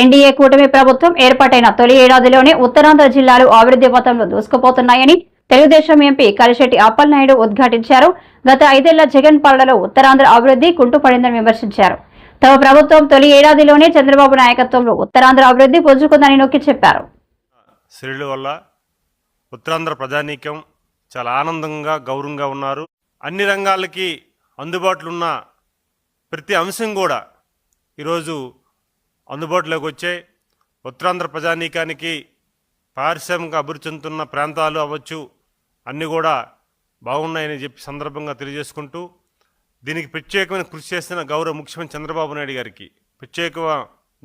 NDA కూటమి ప్రభుత్వం ఏర్పాటైన తొలి ఏడాదిలోనే ఉత్తరాంధ్ర జిల్లాలు అభివృద్ధి పథంలో దూసుకుపోతున్నాయని తెలుగుదేశం ఎంపీ కలిశెట్టి అప్పలనాయుడు ఉద్ఘాటించారు. గత ఐదేళ్ళ జగన్ పాలనలో ఉత్తరాంధ్ర అభివృద్ధి కుంటుపడిందని విమర్శించారు. తమ ప్రభుత్వం తొలి ఏడాదిలోనే చంద్రబాబు నాయకత్వంలో ఉత్తరాంధ్ర అభివృద్ధి పుంజుకుందని నొక్కి చెప్పారు. వల్ల ఉత్తరాంధ్ర ప్రజానీక్యం చాలా ఆనందంగా గౌరవంగా ఉన్నారు. అన్ని రంగాలకి అందుబాటులో ఉన్న ప్రతి అంశం కూడా ఈరోజు అందుబాటులోకి వచ్చాయి ఉత్తరాంధ్ర ప్రజానీకానికి పారిశ్రామిక అభివృద్ధి చెందుతున్న ప్రాంతాలు అవ్వచ్చు అన్నీ కూడా బాగున్నాయని చెప్పి సందర్భంగా తెలియజేసుకుంటూ దీనికి ప్రత్యేకమైన కృషి చేసిన గౌరవ ముఖ్యమంత్రి చంద్రబాబు నాయుడు గారికి ప్రత్యేక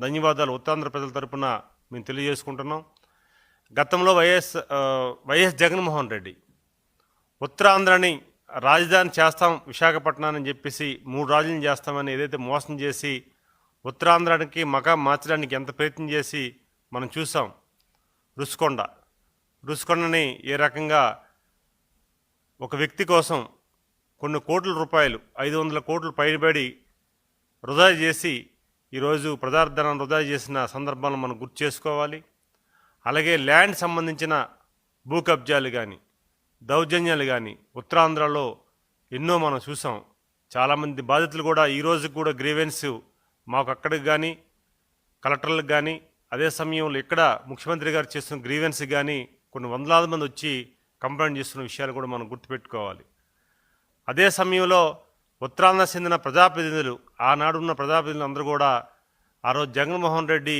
ధన్యవాదాలు ఉత్తరాంధ్ర ప్రజల తరపున మేము తెలియజేసుకుంటున్నాం. గతంలో వైఎస్ వైఎస్ జగన్మోహన్ రెడ్డి ఉత్తరాంధ్రని రాజధాని చేస్తాం విశాఖపట్నాన్ని చెప్పేసి మూడు రాజులను చేస్తామని ఏదైతే మోసం చేసి ఉత్తరాంధ్రానికి మకాం మార్చడానికి ఎంత ప్రయత్నం చేసి మనం చూసాం. రుషికొండ రుషికొండని ఏ రకంగా ఒక వ్యక్తి కోసం కొన్ని కోట్ల రూపాయలు ఐదు వందల కోట్లు పైబడి వృధా చేసి ఈరోజు ప్రజార్థనం వృధా చేసిన సందర్భాలను మనం గుర్తు చేసుకోవాలి. అలాగే ల్యాండ్ సంబంధించిన భూ కబ్జాలు కానీ దౌర్జన్యాలు కానీ ఉత్తరాంధ్రలో ఎన్నో మనం చూసాం. చాలామంది బాధితులు కూడా ఈ కూడా గ్రీవెన్స్ మాకు అక్కడికి కానీ కలెక్టర్లకు కానీ అదే సమయంలో ఇక్కడ ముఖ్యమంత్రి గారు చేస్తున్న గ్రీవెన్స్ కానీ కొన్ని వందలాది మంది వచ్చి కంప్లైంట్ చేస్తున్న విషయాలు కూడా మనం గుర్తుపెట్టుకోవాలి. అదే సమయంలో ఉత్తరాంధ్ర చెందిన ప్రజాప్రతినిధులు ఆనాడున్న ప్రజాప్రతినిధులు అందరూ కూడా ఆ రోజు జగన్మోహన్ రెడ్డి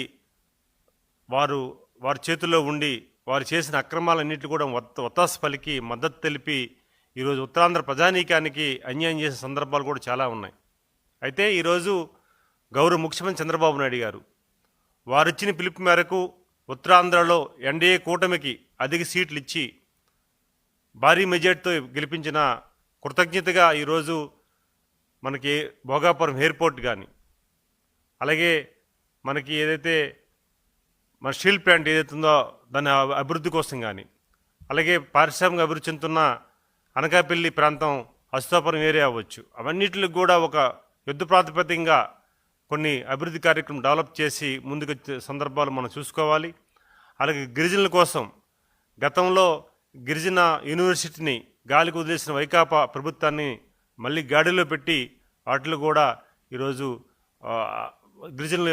వారు వారి చేతుల్లో ఉండి వారు చేసిన అక్రమాలన్నింటి కూడా ఒత్తాస పలికి మద్దతు తెలిపి ఈరోజు ఉత్తరాంధ్ర ప్రజానీకానికి అన్యాయం చేసిన సందర్భాలు కూడా చాలా ఉన్నాయి. అయితే ఈరోజు గౌరవ ముఖ్యమంత్రి చంద్రబాబు నాయుడు గారు. వారిచ్చిన పిలుపు మేరకు ఉత్తరాంధ్రలో ఎన్డీఏ కూటమికి అధిక సీట్లు ఇచ్చి భారీ మెజార్టీతో గెలిపించిన కృతజ్ఞతగా ఈరోజు మనకి భోగాపురం ఎయిర్పోర్ట్ కానీ అలాగే మనకి ఏదైతే మన స్టీల్ ప్లాంట్ ఏదైతే ఉందో దాని అభివృద్ధి కోసం కానీ అలాగే పారిశ్రామిక అభివృద్ధి చెందుతున్న అనకాపల్లి ప్రాంతం అస్తాపురం ఏరియా అవ్వచ్చు. అవన్నిటికి కూడా ఒక యుద్ధ ప్రాతిపదికంగా కొన్ని అభివృద్ధి కార్యక్రమం డెవలప్ చేసి ముందుకు వచ్చే సందర్భాలు మనం చూసుకోవాలి. అలాగే గిరిజనుల కోసం గతంలో గిరిజన యూనివర్సిటీని గాలికి వదిలేసిన వైకాపా ప్రభుత్వాన్ని మళ్ళీ గాడిలో పెట్టి వాటిలో కూడా ఈరోజు గిరిజనుల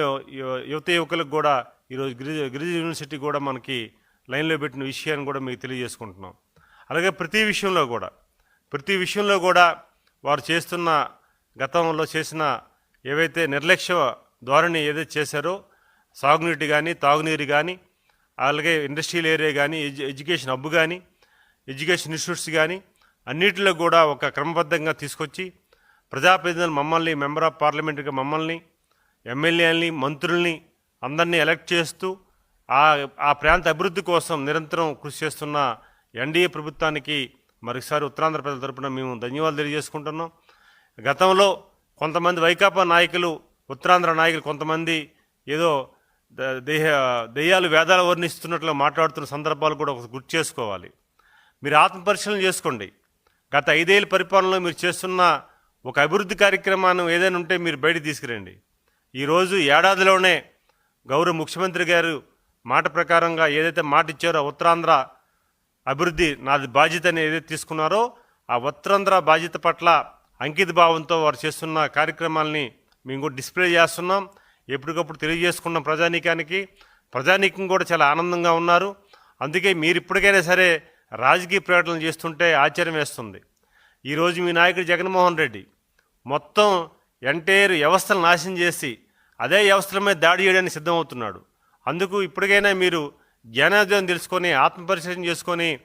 యువత యువకులకు కూడా ఈరోజు గిరిజ గిరిజన యూనివర్సిటీ కూడా మనకి లైన్లో పెట్టిన విషయాన్ని కూడా మీకు తెలియజేసుకుంటున్నాం. అలాగే ప్రతి విషయంలో కూడా ప్రతి విషయంలో కూడా వారు చేస్తున్న గతంలో చేసిన ఏవైతే నిర్లక్ష్య ధోరణి ఏదైతే చేశారో సాగునీటి కానీ తాగునీరు కానీ అలాగే ఇండస్ట్రియల్ ఏరియా కానీ ఎడ్యు ఎడ్యుకేషన్ హబ్ కానీ ఎడ్యుకేషన్ ఇన్స్టిట్యూట్స్ కానీ అన్నిటిలో కూడా ఒక క్రమబద్ధంగా తీసుకొచ్చి ప్రజాప్రతినిధులు మమ్మల్ని మెంబర్ ఆఫ్ పార్లమెంట్గా మమ్మల్ని ఎమ్మెల్యేలని మంత్రుల్ని అందరినీ ఎలక్ట్ చేస్తూ ఆ ఆ ప్రాంత అభివృద్ధి కోసం నిరంతరం కృషి చేస్తున్న ఎన్డీఏ ప్రభుత్వానికి మరొకసారి ఉత్తరాంధ్ర ప్రజల తరపున మేము ధన్యవాదాలు తెలియజేసుకుంటున్నాం. గతంలో కొంతమంది వైకాపా నాయకులు ఉత్తరాంధ్ర నాయకులు కొంతమంది ఏదో దేహ దెయ్యాలు వేదాలు వర్ణిస్తున్నట్లు మాట్లాడుతున్న సందర్భాలు కూడా ఒకటి గుర్తు చేసుకోవాలి. మీరు ఆత్మపరిశీలన చేసుకోండి. గత ఐదేళ్ళ పరిపాలనలో మీరు చేస్తున్న ఒక అభివృద్ధి కార్యక్రమాన్ని ఏదైనా ఉంటే మీరు బయట తీసుకురండి. ఈరోజు ఏడాదిలోనే గౌరవ ముఖ్యమంత్రి గారు మాట ప్రకారంగా ఏదైతే మాట ఇచ్చారో ఉత్తరాంధ్ర అభివృద్ధి నాది బాధ్యత అని ఏదైతే తీసుకున్నారో ఆ ఉత్తరాంధ్ర బాధ్యత పట్ల అంకిత భావంతో వారు చేస్తున్న కార్యక్రమాల్ని మేము కూడా డిస్ప్లే చేస్తున్నాం. ఎప్పటికప్పుడు తెలియజేసుకున్నాం ప్రజానీకానికి. ప్రజానీకం కూడా చాలా ఆనందంగా ఉన్నారు. అందుకే మీరు ఇప్పటికైనా సరే రాజకీయ ప్రకటనలు చేస్తుంటే ఆశ్చర్యం వేస్తుంది. ఈరోజు మీ నాయకుడు జగన్మోహన్ రెడ్డి మొత్తం ఎంటైర్ వ్యవస్థను నాశనం చేసి అదే వ్యవస్థల మీద దాడి చేయడానికి సిద్ధమవుతున్నాడు. అందుకు ఇప్పటికైనా మీరు జ్ఞానోదయం తెలుసుకొని ఆత్మపరిశీలన చేసుకొని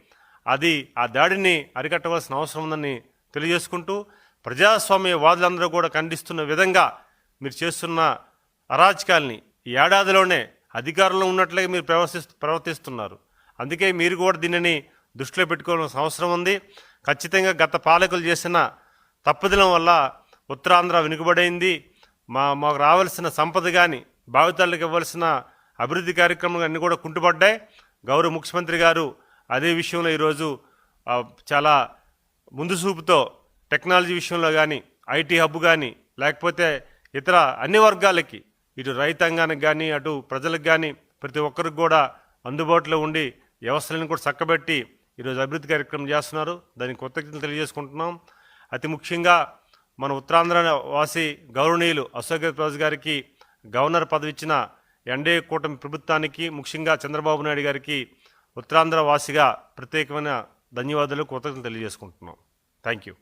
అది ఆ దాడిని అరికట్టవలసిన అవసరం ఉందని తెలియజేసుకుంటూ ప్రజాస్వామ్య వాదులందరూ కూడా ఖండిస్తున్న విధంగా మీరు చేస్తున్న అరాచకాల్ని ఈ ఏడాదిలోనే అధికారంలో ఉన్నట్లే మీరు ప్రవర్తిస్తు ప్రవర్తిస్తున్నారు. అందుకే మీరు కూడా దీనిని దృష్టిలో పెట్టుకోవాల్సిన అవసరం ఉంది. ఖచ్చితంగా గత పాలకులు చేసిన తప్పుదలం వల్ల ఉత్తరాంధ్ర వెనుకబడైంది. మా మాకు రావాల్సిన సంపద కానీ భావితాలకు ఇవ్వాల్సిన అభివృద్ధి కార్యక్రమాలు అన్నీ కూడా కుంటుపడ్డాయి. గౌరవ ముఖ్యమంత్రి గారు అదే విషయంలో ఈరోజు చాలా ముందు చూపుతో టెక్నాలజీ విషయంలో కానీ ఐటీ హబ్ కానీ లేకపోతే ఇతర అన్ని వర్గాలకి ఇటు రైతాంగానికి కానీ అటు ప్రజలకు కానీ ప్రతి ఒక్కరికి కూడా అందుబాటులో ఉండి వ్యవస్థలను కూడా చక్కబెట్టి ఈరోజు అభివృద్ధి కార్యక్రమం చేస్తున్నారు. దానికి కృతజ్ఞతలు తెలియజేసుకుంటున్నాం. అతి ముఖ్యంగా మన ఉత్తరాంధ్ర వాసి గౌరవనీయులు అశోక్ రాజు గారికి గవర్నర్ పదవి ఇచ్చిన ఎన్డీఏ కూటమి ప్రభుత్వానికి ముఖ్యంగా చంద్రబాబు నాయుడు గారికి ఉత్తరాంధ్ర వాసిగా ప్రత్యేకమైన ధన్యవాదాలు కృతజ్ఞతలు తెలియజేసుకుంటున్నాం. Thank you